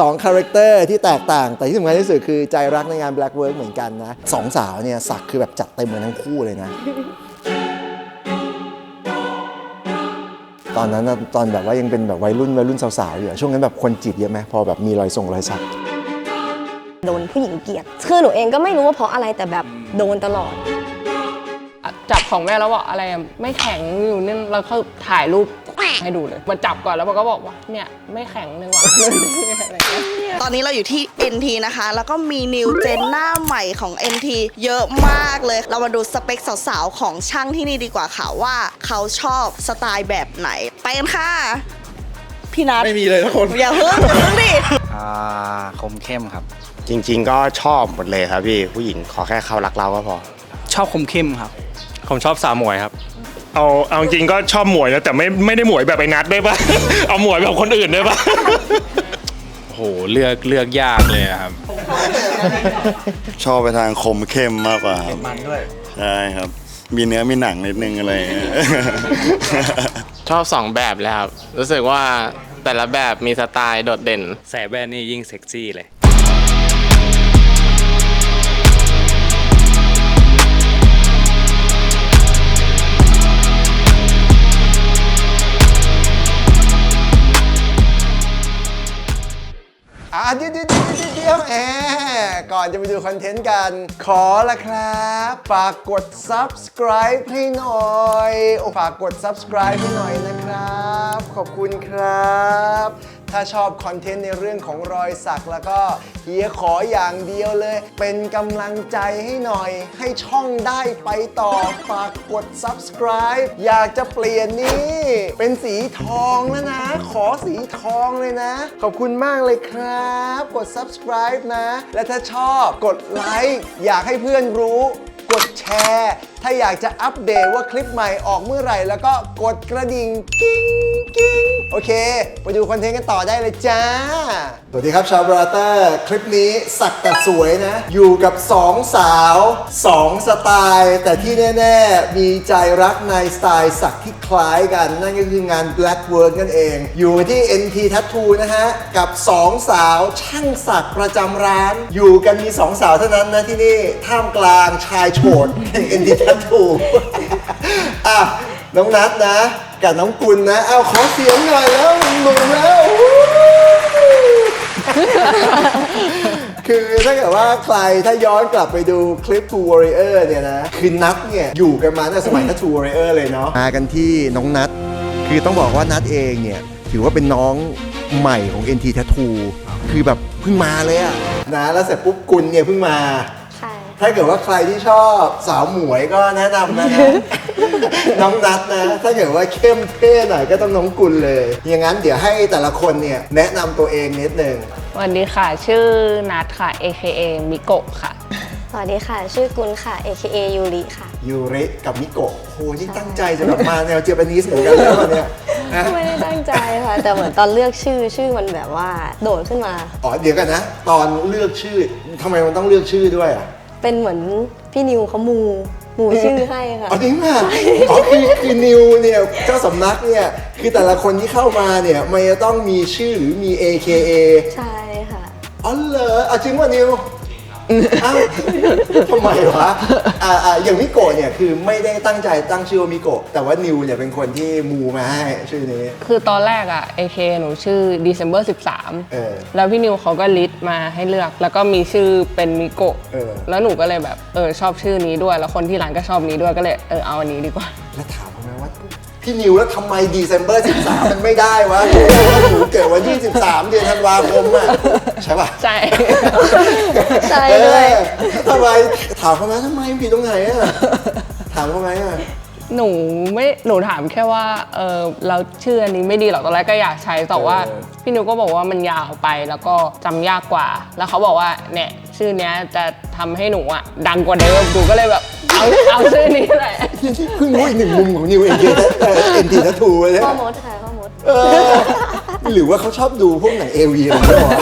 2คาแรคเตอร์ที่แตกต่าง แต่ที่สำคัญที่สุดคือใจรักในงาน Black Work เหมือนกันนะสองสาวเนี่ยสักคือแบบจัดเต็มกันทั้งคู่เลยนะ ตอนนั้นน่ะตอนแบบว่ายังเป็นแบบวัยรุ่นวัยรุ่นสาวๆอยู่อะช่วงนั้นแบบคนจีบเยอะไหมพอแบบมีรอยส่งรอยสัก โดนผู้หญิงเกลียด คือหนูเองก็ไม่รู้ว่าเพราะอะไรแต่แบบโดนตลอด จับของแม่แล้วบอกอะไรอะไม่แข็งอยู่นี่แล้วเขาถ่ายรูปให้ดูเลยมาจับก่อนแล้วมันก็บอกว่าเนี่ยไม่แข็งเลยว่ะอะไรเงี้ย ตอนนี้เราอยู่ที่ NT นะคะ แล้วก็มีนิวเจนหน้าใหม่ของ NT เยอะมากเลย เรามาดูสเปคสาวๆ ของช่างที่นี่ดีกว่าค่ะว่าเขาชอบสไตล์แบบไหน ไปกันค่ะ พี่นัทไม่มีเลยทุกคน อย่าเพิ่งอย่าเพิ่งดิ อ่าคมเข้มครับ จริง ๆ ก็ชอบหมดเลยครับพี่ผู้หญิงขอแค่เขารักเราก็พอ ชอบคมเข้มครับ ผมชอบสาวหมวยครับ เอาเอาจริงๆก็ชอบหมวยนะแต่ไม่ไม่ได้หมวยแบบไอ้นัดได้ปะ เอาหมวยแบบคนอื่นได้ปะโหเลือกเลือกยากเลยอะครับ ชอบไปทางคมเข้มมากกว่าครับมันด้วย ใช่ครับ มีเนื้อมีหนังนิดนึงอะไรอย่างเงี้ย ชอบสองแบบเลยครับ รู้สึกว่าแต่ละแบบมีสไตล์โดดเด่น ใส่แว่นนี่ยิ่งเซ็กซี่เลย อะเดี๋ยวเดี๋ยวเดี๋ยวเดี๋ยวแอบก่อนจะไปดูคอนเทนต์กัน ขอละครับฝากกด subscribe ให้หน่อยโอ้ฝากกด subscribe ให้หน่อยนะครับ ขอบคุณครับ ถ้าชอบคอนเทนต์ในเรื่องของรอยสักแล้วก็เฮียขออย่างเดียวเลย เป็นกำลังใจให้หน่อย ให้ช่องได้ไปต่อ ฝากกด subscribe อยากจะเปลี่ยนนี่ เป็นสีทองแล้วนะ ขอสีทองเลยนะ ขอบคุณมากเลยครับ กด subscribe นะ และถ้าชอบกดไลค์อยากให้เพื่อนรู้ กดแชร์ ถ้าอยากจะอัปเดตว่าคลิปใหม่ออกเมื่อไหร่ แล้วก็กดกระดิ่งกิ้งกิ้งโอเค ไปดูคอนเทนต์กันต่อได้เลยจ้า สวัสดีครับชาวบราเตอร์ คลิปนี้สักแต่สวยนะ อยู่กับ2สาว2สไตล์ แต่ที่แน่ ๆ มีใจรักในสไตล์สักที่คล้ายกัน นั่นก็คืองาน Black Work นั่นเอง อยู่ที่ NT Tattoo นะฮะ กับ 2 สาวช่างสักประจำร้าน อยู่กันมี 2 สาวเท่านั้นนะที่นี่ท่ามกลางชายโฉดแห่ง NT Tattoo ถูก อะ น้องนัทนะ กับน้องกุลนะ เอาขอเสียงหน่อยแล้วหนุ่มแล้วคือถ้าเกิดว่าใครถ้าย้อนกลับไปดูคลิป Two Warrior เนี่ยนะ คือนัทเนี่ย อยู่กันมาตั้งแต่สมัยถ้า Two Warrior เลยเนาะมากันที่น้องนัทคือต้องบอกว่านัทเองเนี่ย ถือว่าเป็นน้องใหม่ของ NT Tattoo คือแบบเพิ่งมาเลยอะนะแล้วเสร็จปุ๊บกุลเนี่ยเพิ่งมา ใช่ ถ้าเกิดว่าใครที่ชอบสาวหมวยก็แนะนำนะฮะ น้องนัทนะ ถ้าเกิดว่าเข้มเท่หน่อยก็ต้องน้องกุลเลย อย่างนั้นเดี๋ยวให้แต่ละคนเนี่ยแนะนำตัวเองนิดนึง สวัสดีค่ะ ชื่อนัทค่ะ AKA มิโกะค่ะ สวัสดีค่ะ ชื่อกุลค่ะ AKA ยูริค่ะ ยูริกับมิโกะโหนี่ตั้งใจจะแบบมาแนวเจแปนิสเหมือนกันแล้วเนี่ยนะไม่ได้ตั้งใจค่ะ แต่เหมือนตอนเลือกชื่อชื่อมันแบบว่าโดดขึ้นมา อ๋อเดี๋ยวกันนะ ตอนเลือกชื่อทำไมมันต้องเลือกชื่อด้วยอะเป็นเหมือนพี่นิวเขามูมูชื่อให้ค่ะอ๋อจริงป่ะอ๋อคือคือนิวเนี่ยเจ้าสำนักเนี่ยคือแต่ละคนที่เข้ามาเนี่ยมันจะต้องมีชื่อหรือมี AKA ใช่ค่ะอ๋อเหรออะจริงป่ะนิว อ้าวทำไมวะอ่าอ่าอย่างมิโกะเนี่ยคือไม่ได้ตั้งใจตั้งชื่อว่ามิโกะแต่ว่านิวเนี่ยเป็นคนที่มูมาให้ชื่อนี้ คือตอนแรกอะ AK หนูชื่อ December เออ13 แล้วพี่นิวเขาก็ลิสต์มาให้เลือก แล้วก็มีชื่อเป็นมิโกะเออ แล้วหนูก็เลยแบบเออชอบชื่อนี้ด้วย แล้วคนที่ร้านก็ชอบนี้ด้วยก็เลยเออเอาอันนี้ดีกว่า แล้วถามเขาไหมว่า พี่นิวแล้วทำไม December 13 มันไม่ได้วะหนูเกิดวันที่13 เดือนธันวาคมอะใช่ป่ะใช่ ใช่ด้วยเออทำไมถามเขาไหมทำไมมันผิดตรงไหนอะ ถามเขาไหมอะ หนูไม่หนูถามแค่ว่าเออเราชื่ออันนี้ไม่ดีหรอกตอนแรกก็อยากใช้แต่ว่าเออ พี่นิวก็บอกว่ามันยาวไปแล้วก็จำยากกว่า แล้วเขาบอกว่าเนี่ยชื่อเนี้ยจะทำให้หนูอะดังกว่าเดิมหนูก็เลยแบบเอาเอาชื่อนี้แหละเพิ่งรู้อีกหนึ่งมุมของนิวเอ็นทีเอ็นทีทัทูเลยพ่อมดค่ะพ่อมด เออหรือว่าเขาชอบดูพวกหนังเอวีอะไรอย่างเงี้ยวะ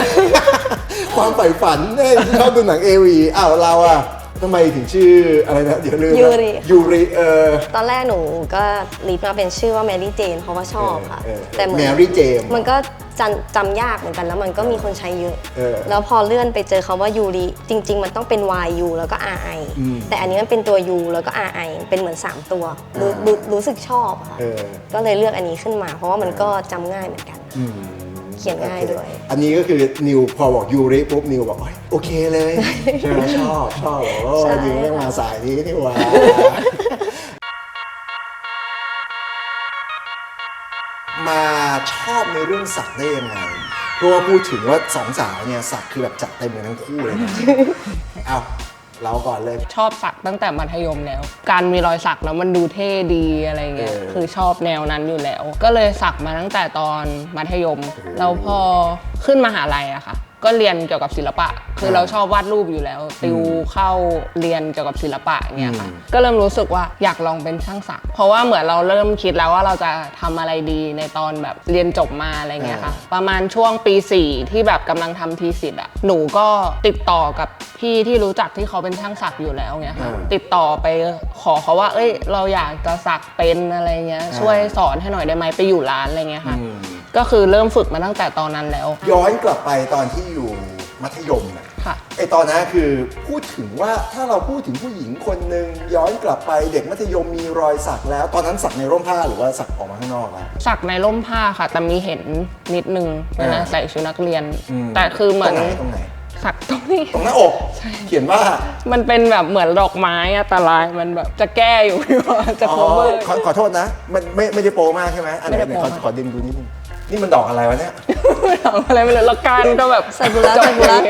ความใฝ่ฝันเนี่ยชอบดูหนังเอวีอ้าวเราอะ ทำไมถึงชื่ออะไรนะเดี๋ยวลืมนะยูริ ยูริเออตอนแรกหนูก็รีดมาเป็นชื่อว่าแมรี่เจนเพราะว่าชอบค่ะ เออเออแต่เหมือน Mary Jane มันก็จำจำยากเหมือนกันแล้วมันก็มีคนใช้เยอะ เออแล้วพอเลื่อนไปเจอคาว่ายูริจริง ๆ มันต้องเป็น YU แล้วก็ RI แต่อันนี้มันเป็นตัว U แล้วก็ RI เป็นเหมือน 3 ตัวรู้รู้รู้สึกชอบค่ะเออก็เลยเลือกอันนี้ขึ้นมา เพราะว่ามันก็จำง่ายเหมือนกัน เขียนง่ายด้วย อันนี้ก็คือนิวพอบอกยูริปุ๊บนิวบอกโอยโอเคเลยใช่ไหมชอบชอบบอกว่าใช่นิวไม่มาสายนี้นี่หว่ามาชอบในเรื่องสักได้ยังไงเพราะว่าพูดถึงว่าสองสาวเนี่ยสักคือแบบจัดเต็มกันทั้งคู่เลยนะเอา เราก่อนเลย ชอบสักตั้งแต่มัธยมแล้ว การมีรอยสักแล้วมันดูเท่ดีอะไรเงี้ยเออคือชอบแนวนั้นอยู่แล้ว ก็เลยสักมาตั้งแต่ตอนมัธยม แล้วพอขึ้นมหาลัยอะค่ะ ก็เรียนเกี่ยวกับศิลปะ คือเราชอบวาดรูปอยู่แล้ว ติวเข้าเรียนเกี่ยวกับศิลปะเงี้ยค่ะ ก็เริ่มรู้สึกว่าอยากลองเป็นช่างสักเพราะว่าเหมือนเราเริ่มคิดแล้วว่าเราจะทำอะไรดีในตอนแบบเรียนจบมาอะไรเงี้ยค่ะ ประมาณช่วงปี 4 ที่แบบกำลังทำทีสิทธ์อะ หนูก็ติดต่อกับพี่ที่รู้จักที่เขาเป็นช่างสักอยู่แล้วเงี้ยค่ะอ่าติดต่อไปขอเขาว่า เอ้ย เราอยากจะสักเป็นอะไรเงี้ย ช่วยสอนให้หน่อยได้ไหมไปอยู่ร้านอะไรเงี้ยค่ะ ก็คือเริ่มฝึกมาตั้งแต่ตอนนั้นแล้ว ย้อนกลับไปตอนที่อยู่มัธยมน่ะค่ะ ไอตอนนั้นคือพูดถึงว่าถ้าเราพูดถึงผู้หญิงคนหนึ่งย้อนกลับไปเด็กมัธยมมีรอยสักแล้ว ตอนนั้นสักในร่มผ้าหรือว่าสักออกมาข้างนอกแล้ว สักในร่มผ้าค่ะ แต่มีเห็นนิดนึงเวลาอ่าใส่ชุดนักเรียน อืมแต่คือเหมือนตรงไหนตรงไหน สักตรงนี้ ตรงหน้าอกเขียนว่ามันเป็นแบบเหมือนดอกไม้อะแต่ลายมันแบบจะแก้อยู่จะ อ๋อโคเวอร์ขอขอโทษนะ มันไม่ไม่ได้โปรมากใช่ไหมอันไหนไม่ได้ไหนโปรขอมาก ขอดึงดูนิดนึง นี่มันดอกอะไรวะเนี่ย ดอกอะไรไม่รู้แล้วการก็แบบซากุระซากุระ เ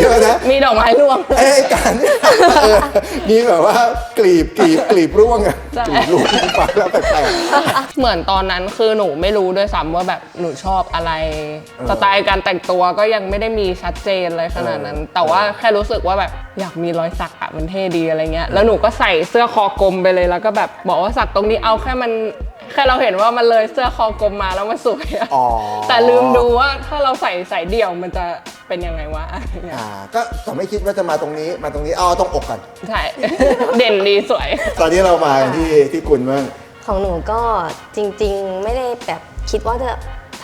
ดี๋ยวนะ มีดอกไม้ร่วงไอ้การเนี่ยเออมีแบบว่ากลีบกลีบกลีบร่วงอะใช่ กลีบร่วงฟังแล้วแปลก เหมือนตอนนั้นคือหนูไม่รู้ด้วยซ้ำว่าแบบหนูชอบอะไรเออสไตล์การแต่งตัวก็ยังไม่ได้มีชัดเจนเลยขนาดนั้น เออ แต่ว่าแค่รู้สึกว่าแบบอยากมีรอยสักอะมันเท่ดีอะไรเงี้ยแล้วหนูก็ใส่เสื้อคอกลมไปเลยแล้วก็แบบบอกว่าสักตรงนี้เอาแค่มันแค่เราเห็นว่ามันเลยเสื้อคอกลมมาแล้วมันสวยอะอ๋อแต่ลืมดูว่าถ้าเราใส่ใส่เดี่ยวมันจะเป็นยังไงวะอะไรเงี้ยอ่าก็แต่ไม่คิดว่าจะมาตรงนี้มาตรงนี้เอาตรงอกก่อนใช่ เด่นดีสวย ตอนนี้เรามากันที่ที่คุณบ้าง ของหนูก็จริงๆ ไม่ได้แบบคิดว่าจะ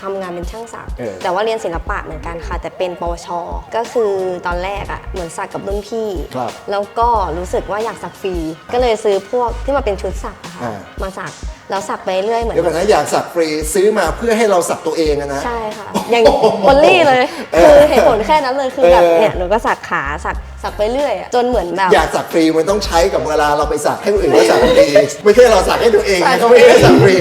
ทำงานเป็นช่างสักเออ แต่ว่าเรียนศิลปะเหมือนกันค่ะ แต่เป็นปวช ก็คือตอนแรกอะ่ะเหมือนสักกับรุ่นพี่ ครับ แล้วก็รู้สึกว่าอยากสักฟรี ก็เลยซื้อพวกที่มาเป็นชุดสักอะค่ะอ่า มาสัก แล้วสักไปเรื่อยเหมือน เดี๋ยวก่อนนะอยากสักฟรีซื้อมาเพื่อให้เราสักตัวเองอะนะ ใช่ค่ะ อย่างบอลลี่เลยเออคือเหตุผลแค่นั้นเลยคือแบบเออเนี่ยหนูก็สักขาสักสักไปเรื่อยอะจนเหมือนแบบอยากสักฟรีมันต้องใช้กับเวลาเราไปสักให้คนอื่นเขาสักฟรีไม่ใช่เราสักให้ตัวเองสันะกเขาไม่ได้สักฟรี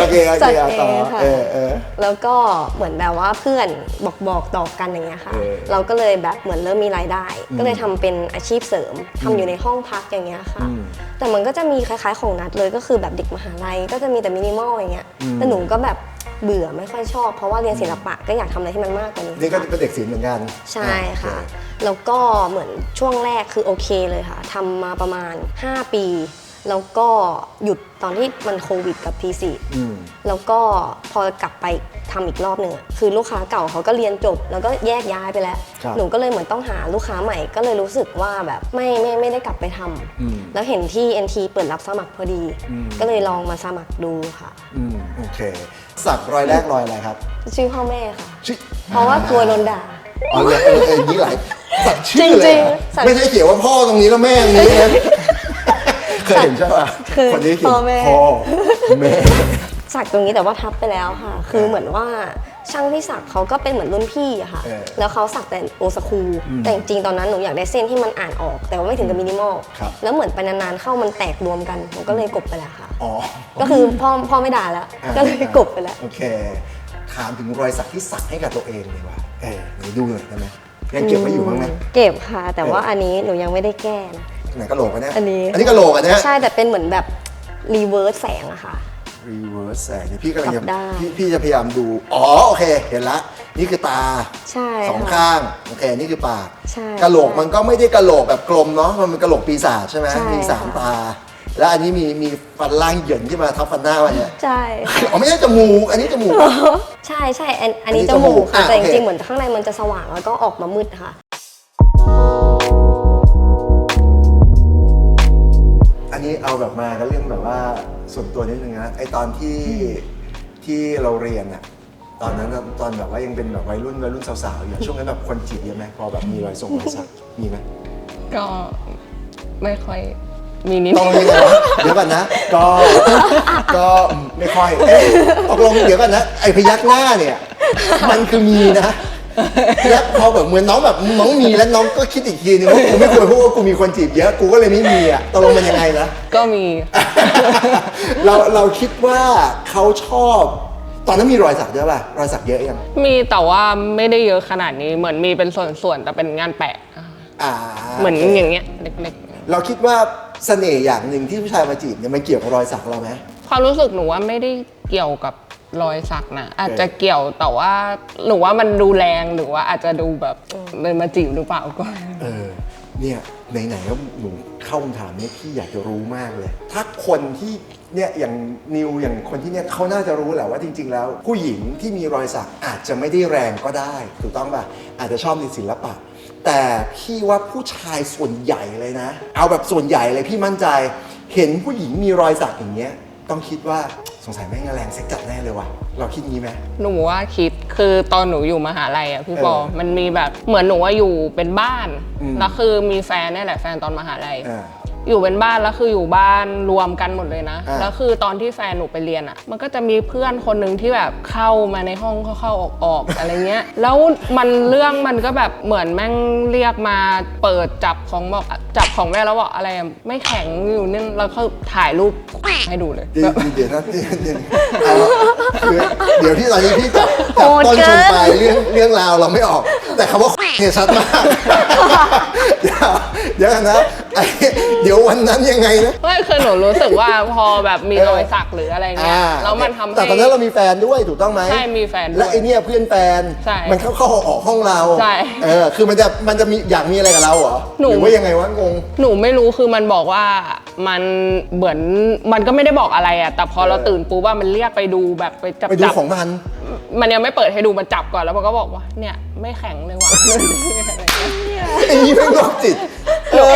โอเคโอสัเคกเอาต่อเองค่ะ เออเออ แล้วก็เหมือนแบบว่าเพื่อนบอกบอกต่อกันอย่างเงี้ยค่ะ เออเราก็เลยแบบเหมือนเริ่มมีรายได้ก็เลยทำเป็นอาชีพเสริมทำอยู่ในห้องพักอย่างเงี้ยค่ะ อืมแต่มันก็จะมีคล้ายๆของนัดเลยก็คือแบบเด็กมหาลัยก็จะมีแต่มินิมอลอย่างเงี้ยแต่หนูก็แบบเบื่อไม่ค่อยชอบ เพราะว่าเรียนศิลปะก็อยากทำอะไรที่มันมากกว่านี้นี่ก็ค่ะ เป็นเด็กศิลป์เหมือนกันใช่ค่ะโอเแล้วก็เหมือนช่วงแรกคือโอเคเลยค่ะทำมาประมาณ 5 ปี แล้วก็หยุดตอนที่มันโควิดกับทีสี่อืม แล้วก็พอกลับไปทำอีกรอบหนึ่งอะคือลูกค้าเก่าเขาก็เรียนจบ แล้วก็แยกย้ายไปแล้ว ครับ หนูก็เลยเหมือนต้องหาลูกค้าใหม่ก็เลยรู้สึกว่าแบบไม่ไม่ไม่ได้กลับไปทำอืม แล้วเห็นที่ NT เปิดรับสมัครพอดี อืม ก็เลยลองมาสมัครดูค่ะ อืม โอเค สักรอยแรกรอยอะไรครับชื่อพ่อแม่ค่ะ ชื่อเพราะว่ากลัวโดนด่า อ๋อเลยเออเอออย่างนี้หลายสักชื่อจเลริยงอะๆสัก ไม่ใช่เขียนว่าพ่อตรงนี้แล้วแม่ตรงนี้นะ เคยเห็นใช่ป่ะเคยคนนี้เขียนพ่อแม่ พ่อแม่ สักตรงนี้แต่ว่าทับไปแล้วค่ะ คือเหมือนว่าช่างที่สักเขาก็เป็นเหมือนรุ่นพี่อะค่ะ เออแล้วเขาสักแต่โอสคูแต่จริงๆตอนนั้นหนูอยากได้เส้นที่มันอ่านออก แต่ว่าไม่ถึงกับมินิมอล ครับ แล้วเหมือนไปนานๆเข้ามันแตกรวมกันหนูก็เลยกบไปแล้วค่ะ อ๋อก็คือพ่อพ่อไม่ด่าแล้วก็เลยกบไปแล้ว โอเค ถามถึงรอยสักที่สักให้กับตัวเองเลยว่ะเออไหนดูหน่อยได้ไหม ยังเก็บไว้อยู่บ้างไหมเก็บค่ะ แต่ว่าเอออัอันนี้หนูยังไม่ได้แก้นะไหนกระโหลกอันเนี้ยอันนี้อันนี้กระโหลกอันเนี้ยใช่แต่เป็นเหมือนแบบรีเวิร์สแสงอะค่ะ reverse แสงเดี๋ยวพี่กำลังจะกลับด้านพี่พี่จะพยายามดู อ๋อโอเค เห็นละ นี่คือตาใช่สองค่ะข้างโอเคนี่คือปากใช่กระโหลกมันก็ไม่ได้กระโหลกแบบกลมเนาะมันเป็นกระโหลกปีศาจใช่ไหมใช่มีสามค่ะตา แล้วอันนี้มีมีฟันล่างเหยินที่มาทับฟันหน้ามันเนี่ยใช่อ๋อไม่ใช่จมูกอันนี้จมูก ใช่ใช่อันอันนี้อันนี้จมูกจมูกค่ะอะแต่จโอเคริงๆเหมือนข้างในมันจะสว่างแล้วก็ออกมามืดค่ะนี้เอาแบบมาก็เรื่องแบบว่าส่วนตัวนิดนึงนะไอตอนที่ที่เราเรียนอะตอนนั้นน่ะตอนแบบว่ายังเป็นแบบวัยรุ่นวัยรุ่นสาวๆอยู่ช่วงนั้นแบบคนจีบเยอะไหมพอแบบมีรอยส่งรอยสักมีไหมก็ไม่ค่อย มีนิดตกลงยังไงวะเดี๋ยวก่อนนะ ก็ก็ไม่ค่อยเอ๊ะตกลงเดี๋ยวก่อนนะ ไอพยักหน้าเนี่ย มันคือมีนะแล้วพอแบบเหมือนน้องแบบน้องมีแล้วน้องก็คิดอีกทีนึงว่ากูไม่ควรพูดว่ากูมีคนจีบเยอะกูก็เลยไม่มีอะตกลงมันยังไงนะ ก็มี เราเราคิดว่าเขาชอบ ตอนนั้นมีรอยสักเยอะป่ะรอยสักเยอะยังมีแต่ว่าไม่ได้เยอะขนาดนี้เหมือนมีเป็นส่วนๆแต่เป็นงานแปะอะอ่าเหมือนอย่างเงี้ยเล็กเราคิดว่า เสน่ห์อย่างหนึ่งที่ผู้ชายมาจีบเนี่ยมันเกี่ยวกับรอยสักเราไหมๆความรู้สึกหนูว่าไม่ได้เกี่ยวกับรอยสักนะอาจจะเกี่ยวแต่ว่าหนูว่ามันดูแรงหรือว่าอาจจะดูแบบเลยมาจีบหรือเปล่าก็เออเนี่ยไหนๆก็หนูเข้าคำถามเนี้พี่อยากจะรู้มากเลย ถ้าคนที่เนี่ยอย่างนิวอย่างคนที่เนี่ยเขาน่าจะรู้แหละว่าจริง ๆ แล้ว ผู้หญิงที่มีรอยสักอาจจะไม่ได้แรงก็ได้ ถูกต้องป่ะอาจจะชอบในศิลปะ แต่พี่ว่าผู้ชายส่วนใหญ่เลยนะ เอาแบบส่วนใหญ่เลยพี่มั่นใจ เห็นผู้หญิงมีรอยสักอย่างเงี้ย ต้องคิดว่าสงสัยแม่งแรงเซ็กจัดแน่เลยว่ะ เราคิดงี้ไหม หนูว่าคิดคือตอนหนูอยู่มหาลัยอะพี่ปอ เออมันมีแบบเหมือนหนูว่าอยู่เป็นบ้าน อืมแล้วคือมีแฟนนี่แหละแฟนตอนมหาลัย อ่า อยู่เป็นบ้านแล้วคืออยู่บ้านรวมกันหมดเลยนะ อ่า แล้วคือตอนที่แฟนหนูไปเรียนอะ มันก็จะมีเพื่อนคนหนึ่งที่แบบเข้ามาในห้องเข้าๆออกๆ อะไรเงี้ย แล้วมันเรื่องมันก็แบบเหมือนแม่งเรียกมาเปิดจับของบอกจับของแม่แล้วบอกอะไรอะไม่แข็งอยู่นี่แล้วเขาถ่ายรูปให้ดูเลย เดี๋ยวแบบเดี๋ยวนะเดี๋ยวเดี๋ยวเอาคือเดี๋ยวที่ตอนนี้พี่จับจับโหดต้นเกิชน นปลายเรื่องเรื่องราวเราไม่ออก แต่คำว่า เนี่ยชัดมากเดี๋ยว เดี๋ยวนะไอ้เดี๋ยววันนั้นยังไงนะไม่คือหนูรู้สึกว่าพอแบบมีรอยสักหรืออะไรเงี้ยแล้วมันทำให้แต่ตอนนั้นเรามีแฟนด้วยถูกต้องไหมใช่มีแฟนด้วยและไอเนี่ยเพื่อนแฟนใช่มันเข้าเข้าออกออกห้องเราใช่เออคือมันจะมันจะมีอยากมีอะไรกับเราเหรอหนูรือว่ายังไงวะงงหนูไม่รู้คือมันบอกว่ามันเหมือนมันก็ไม่ได้บอกอะไรอะแต่พอเราเออตื่นปุ๊บว่ามันเรียกไปดูแบบไปจับไปดูจับของมัน มันยังไม่เปิดให้ดูมันจับก่อนแล้วมันก็บอกว่าเนี่ยไม่แข็งเลยว่ะ ไอ้นี่เป็นโรคจิต หนู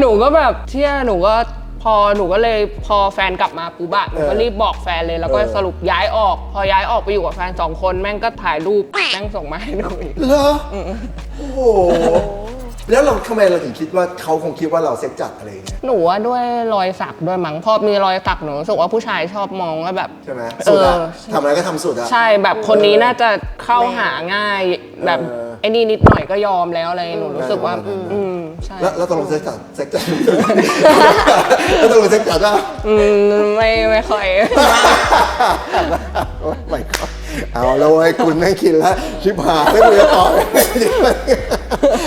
หนูก็แบบเชื่อหนูก็พอหนูก็เลยพอแฟนกลับมาปุ๊บอะหนูก็รีบบอกแฟนเลยแล้วก็เออสรุปย้ายออก พอย้ายออกไปอยู่กับแฟนสองคนแม่งก็ถ่ายรูปแม่งส่งมาให้ดูอีกเหรอโอ้โหแล้วเราทำไมเราถึงคิดว่าเขาคงคิดว่าเราเซ็กจัดอะไรอย่างเงี้ยหนูว่าด้วยรอยสักด้วยมั้งพอมีรอยสักหนูรู้สึกว่าผู้ชายชอบมองว่าแบบใช่ไหมเออสุดอะทำอะไรก็ทำสุดอะใช่แบบคนนี้น่าจะเข้าหาง่ายแบบเออ ไอ้นี่นิดหน่อยก็ยอมแล้วอะไรหนูรู้สึกว่าอืมอืมใช่แล้วแล้วตกลงเซ็กจัดเซ็กจัดแล้วตกลงเซ็กจัดป่ะอืมไม่ไม่ค่อย โอ้ยไม่ก็เอาแล้วเว้ยคุณแม่งคิดแล้วชิบหายไม่รู้จะตอบยังไงดี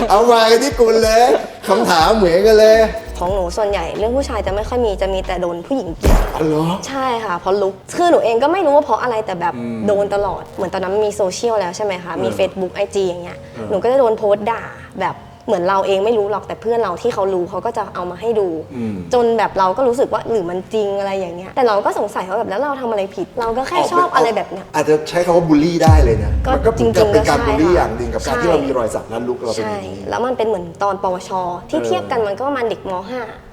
เอามากันที่คุณเลยคำถามเหมือนกันเลย ของหนูส่วนใหญ่เรื่องผู้ชายจะไม่ค่อยมีจะมีแต่โดนผู้หญิงเกลียดอ๋อเหรอ ใช่ค่ะเพราะลุกคือหนูเองก็ไม่รู้ว่าเพราะอะไรแต่แบบโดนตลอดเหมือนตอนนั้นมีโซเชียลแล้วใช่ไหมคะมี Facebook IG อย่างเงี้ยหนูก็จะโดนโพสต์ด่าแบบ เหมือนเราเองไม่รู้หรอกแต่เพื่อนเราที่เขารู้เขาก็จะเอามาให้ดู อืม จนแบบเราก็รู้สึกว่าหรือมันจริงอะไรอย่างเงี้ยแต่เราก็สงสัยว่าแบบแล้วเราทำอะไรผิด เราก็แค่ชอบอะไรแบบเนี้ย อาจจะใช้คำว่าบูลลี่ได้เลยนะก็มันก็จริงๆเป็นการก็ใช่บูลลี่ค่ะอย่างหนึ่งกับการใช่ ที่เรามีรอยสักแล้วลุกเราเป็นอใช่ ย่างนี้ แล้วมันเป็นเหมือนตอนปวช ที่เออเทียบกันมันก็ประมาณเด็กม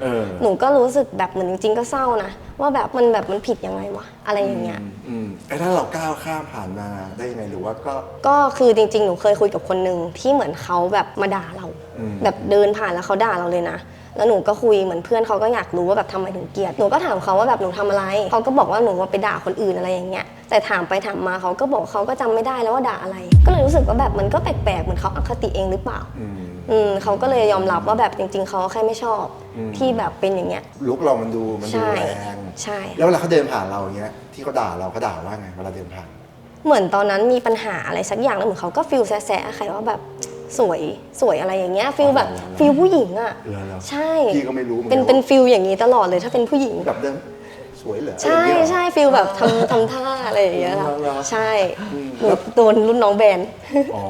เออ .5 หนูก็รู้สึกแบบเหมือนจริงๆก็เศร้านะ ว่าแบบมันแบบมันผิดยังไงวะอะไรอย่างเงี้ย อืมไอ้ถ้าเราก้าวข้ามผ่านมาได้ยังไงหรือว่าก็ ก็คือจริงๆ หนูเคยคุยกับคนหนึ่งที่เหมือนเขาแบบมาด่าเราอืม แบบเดินผ่านแล้วเขาด่าเราเลยนะ แล้วหนูก็คุยเหมือนเพื่อนเขาก็อยากรู้ว่าแบบทำไมถึงเกลียด หนูก็ถามเขาว่าแบบหนูทำอะไร เขาก็บอกว่าหนูว่าไปด่าคนอื่นอะไรอย่างเงี้ย แต่ถามไปถามมาเขาก็บอกเขาก็จำไม่ได้แล้วว่าด่าอะไร ก็เลยรู้สึกว่าแบบมันก็แปลกๆเหมือนเขาอคติเองหรือเปล่า อืม อืมเขาก็เลยยอมรับว่าแบบจริง ๆ เขาแค่ไม่ชอบอืม ที่แบบเป็นอย่างเงี้ย ลุกเรามันดูมันดูใช่ แรง ใช่ แล้วเวลาเขาเดินผ่านเราอย่างเงี้ยที่เขาด่าเราเขาด่าว่าไงเวลาเดินผ่าน เหมือนตอนนั้นมีปัญหาอะไรสักอย่างแล้วเหมือนเขาก็ฟิลแซะๆใครว่าแบบ สวยสวยอะไรอย่างเงี้ยฟิลแบบอ๋อฟิลผู้หญิงอะเหรอเหรอใช่พี่ก็ไม่รู้เหมือนกันเป็นว่าเป็นฟิลอย่างนี้ตลอดเลยถ้าเป็นผู้หญิง แบบเดินสวยเหรอใช่อะไรอย่างเงี้ยเหรอใช่ฟิลแบบทำทำท่าอะไรอย่างเงี้ยค่ะเหรอเหรอใช่อืมหนูโดนรุ่นน้องแบน อ๋อ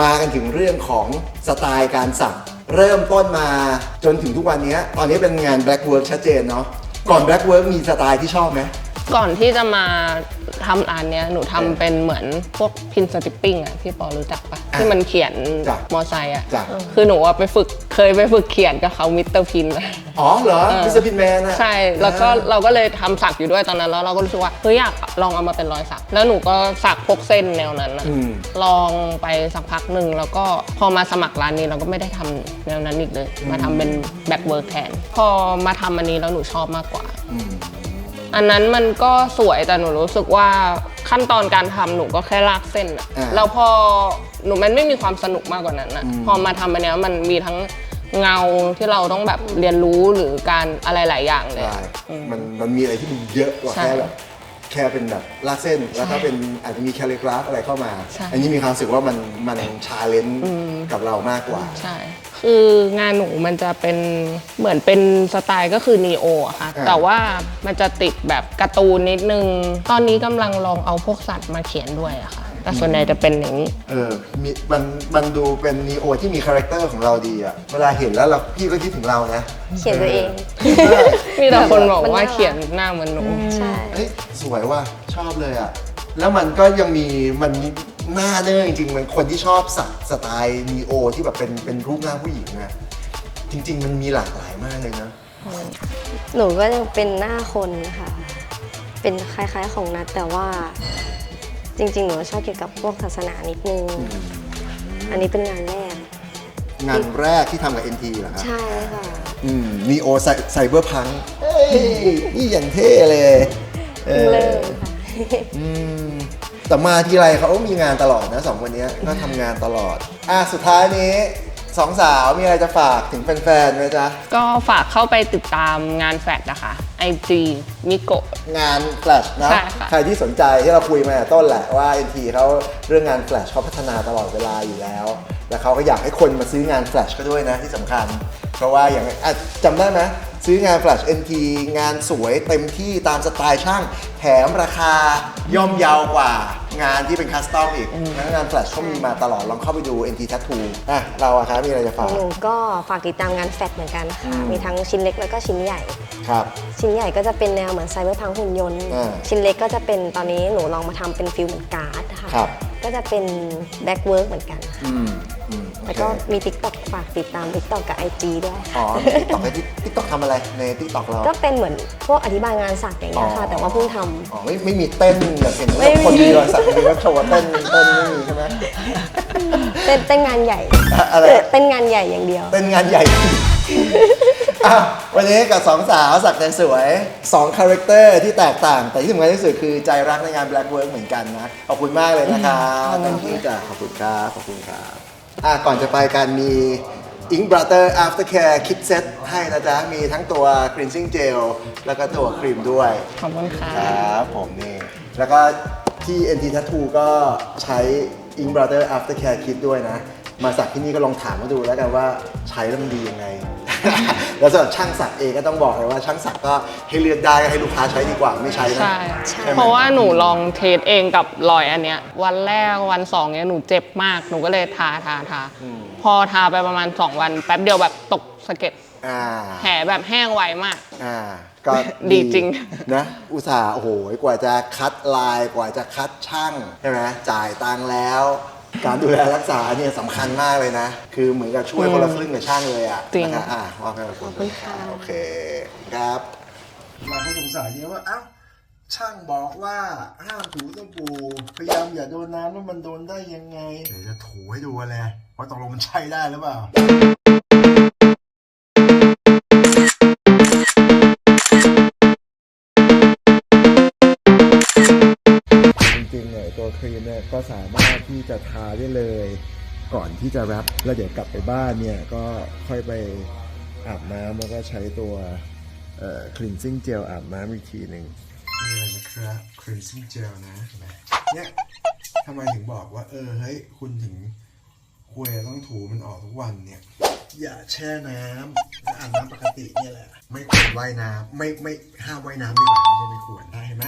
มากันถึงเรื่องของสไตล์การสักเริ่มต้นมาจนถึงทุกวันนี้ตอนนี้เป็นงาน black work ชัดเจนเนาะก่อน black work มีสไตล์ที่ชอบไหม ก่อนที่จะมาทำร้านเนี้ยหนูทำเป็นเหมือนพวกพินสติปปิ้งอะพี่ปอรู้จักปะที่มันเขียนจ้ะมอไซค์อะจ้ะ คือหนูอะไปฝึกเคยไปฝึกเขียนกับเขามิสเตอร์พินอ๋อเหรอมิสเตอร์พินแมนอะใช่ แล้วก็เราก็เลยทำสักอยู่ด้วยตอนนั้นแล้วเราก็รู้สึกว่าเฮ้ยอยากลองเอามาเป็นรอยสัก แล้วหนูก็สักพวกเส้นแนวนั้นนะลองไปสักพักหนึ่งแล้วก็พอมาสมัครร้านนี้เราก็ไม่ได้ทำแนวนั้นอีกเลย มาทำเป็นแบ็กเวิร์กแทนพอมาทำอันนี้แล้วหนูชอบมากกว่าอั นนั้นมันก็สวยแต่หนูรู้สึกว่าขั้นตอนการทำหนูก็แค่ลากเส้นอะอ่าแล้วพอหนูมันไม่มีความสนุกมากกว่านั้นอะพอมาทำอันเนี้ยมันมีทั้งเงาที่เราต้องแบบเรียนรู้หรือการอะไรหลายอย่างเลยใช่มันมันมีอะไรที่มันเยอะกว่าใช่ แค่แบบ แค่เป็นแบบลากเส้น แล้วก็เป็นอาจจะมีแคลิกราฟอะไรเข้ามา ใช่ อันนี้มีความรู้สึกว่ามันมันชาเลนจ์กับเรามากกว่า ใช่ คืองานหนูมันจะเป็นเหมือนเป็นสไตล์ก็คือนีโออะค่ะ อ่า แต่ว่ามันจะติดแบบการ์ตูนนิดนึง ตอนนี้กำลังลองเอาพวกสัตว์มาเขียนด้วยอะค่ะ แต่ส่วนใหญ่จะเป็นอย่างนี้ เออมีมันมันดูเป็นนีโอที่มีคาแรคเตอร์ของเราดีอะเวลาเห็นแล้วเราพี่ก็คิดถึงเรานะเขียนตัวเอง มีแต่คนบอกมันว่าน่ารักเขียนหน้าเหมือนหนูใช่เฮ้ยสวยว่ะชอบเลยอะแล้วมันก็ยังมีมันหน้าเนื้อจริงๆมันคนที่ชอบสักสไตล์นีโอที่แบบเป็นเป็นรูปหน้าผู้หญิงนะจริง ๆ มันมีหลากหลายมากเลยนะ หนูก็ยังเป็นหน้าคนค่ะ เป็นคล้ายๆของนัดแต่ว่า จริงๆ หนูชอบเกี่ยวกับพวกศาสนานิดนึง อันนี้เป็นงานแรก งานแรกที่ทำกับ NT เหรอครับใช่ค่ะ อืมนีโอไซเบอร์พังเอ้ยนี่อย่างเท่เลยเออเริ่มค่ะอืมแต่มาทีไรเขาก็มีงานตลอดนะสองคนเนี้ยก็ทำงานตลอด อะสุดท้ายนี้ สองสาวมีอะไรจะฝากถึงแฟนๆไหมจ๊ะ ก็ฝากเข้าไปติดตามงานแฟดนะคะ IG มิโกะ งานแฟลชนะใช่ค่ะ ใครที่สนใจที่เราคุยมาแต่ต้นแหละว่า NT เขาเรื่องงานแฟลชเขาพัฒนาตลอดเวลาอยู่แล้ว แล้วเขาก็อยากให้คนมาซื้องานแฟลชก็ด้วยนะที่สำคัญ เพราะว่าอย่างอะจำได้ไหม ซื้องานแฟลช NT งานสวยเต็มที่ตามสไตล์ช่าง แถมราคาย่อมเยาวกว่างานที่เป็นคัสตอมอีกงั้นงานแฟลชเขามีมาตลอดลองเข้าไปดู NT Tattoo อะเราอะครับมีอะไรจะฝากหนูก็ฝากติดตามงานแฟดเหมือนกันค่ะมีทั้งชิ้นเล็กแล้วก็ชิ้นใหญ่ ครับ ชิ้นใหญ่ก็จะเป็นแนวเหมือนไซเบอร์พังหุ่นยนต์ อ่าชิ้นเล็กก็จะเป็นตอนนี้หนูลองมาทำเป็นฟิลเหมือนการ์ดค่ะ ครับ ก็จะเป็นแบ็กเวิร์กเหมือนกันค่ะอืมอืม แล้วก็มี TikTok ฝากติดตาม TikTok กับ IG ด้วยอ๋อค่ะติ๊กต็อกไอ้ติ๊กต็อกทำอะไรในติ๊กต็อกเรา ก็เป็นเหมือนพวกอธิบายงานสักอย่างเงี้ยค่ะ อ๋อ แต่ว่าเพิ่งทำ อ๋อไม่ไม่มีเต้นแบบเห็นไม่มี คนมีรอยสักมีว่าโชว์เต้นเต้นไม่มีใช่ไหม เต้นเต้นงานใหญ่อะอะไร เต้นงานใหญ่อย่างเดียว เต้นงานใหญ่อ้าววันนี้กับสองสาวสักใจสวยสองคาแรคเตอร์ที่แตกต่าง แต่ที่สำคัญที่สุดคือใจรักในงาน Black Work เหมือนกันนะ ขอบคุณมากเลยนะครับขอบคุณจ้ะขอบคุณครับขอบคุณครับ อะก่อนจะไปกันมี Ink Brother Aftercare Kit Set ให้นะจ๊ะ มีทั้งตัว cleansing gel แล้วก็ตัวครีมด้วย ขอบคุณค่ะ ครับผมนี่ แล้วก็ที่ NT Tattoo ก็ใช้ Ink Brother Aftercare Kit ด้วยนะ มาสักที่นี่ก็ลองถามมาดูแล้วกันว่าใช้แล้วมันดียังไง แล้วสำหรับช่างสักเองก็ต้องบอกเลยว่าช่างสักก็ให้เลือกได้ให้ลูกค้าใช้ดีกว่าไม่ใช้นะใช่ใช่เพราะว่าหนูลองเทสเองกับรอยอันเนี้ย วันแรกวันสองเนี้ยหนูเจ็บมากหนูก็เลยทาทาทาพอทาไปประมาณ 2 วัน แป๊บเดียวแบบตกสะเก็ดอ่า แผลแบบแห้งไวมาก อ่าก็ดีจริง นะอุตส่าห์โอ้โหกว่าจะคัดลายกว่าจะคัดช่างใช่ไหมจ่ายตังค์แล้ว การดูแลรักษาเนี่ยสำคัญมากเลยนะ คือเหมือนกับช่วยคนละครึ่งกับช่างเลยอะจริง นะคะอะว่าไปขอบคุณค่ะโอเคครับเราก็สงสัยเยอะว่า เอ้า ช่างบอกว่าห้ามถูต้องปูพยายามอย่าโดนน้ำแล้วมันโดนได้ยังไง เดี๋ยวจะถูให้ดูเลยว่าตกลงมันใช่ได้หรือเปล่า จริงๆเนี่ยตัวครีมเนี่ยก็สามารถ ที่จะทาได้เลย ก่อนที่จะแรปแล้วเดี๋ยวกลับไปบ้านเนี่ยก็ค่อยไปอาบน้ำแล้วก็ใช้ตัวเอ่อ cleansing gel อาบน้ำอีกทีหนึ่งนี่เลยนะครับ cleansing gel นะเนี่ยทำไมถึงบอกว่า เออเฮ้ยคุณถึงควรต้องถูมันออกทุกวันเนี่ยอย่าแช่น้ำอาบน้ำปกติเนี่ยแหละ ไม่ควรว่ายน้ำไม่ไม่ห้ามว่ายน้ำดีกว่าไม่ใช่ไม่ควรได้เห็นไหม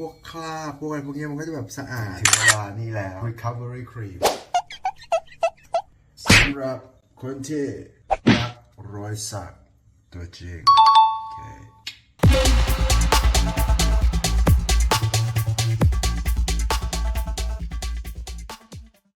พวกคราบพวกอะไรพวกเนี้ยมันก็จะแบบสะอาด ถึงเวลานี่แล้ว recovery cream สำหรับคนที่รักรอยสักตัวจริงโอเค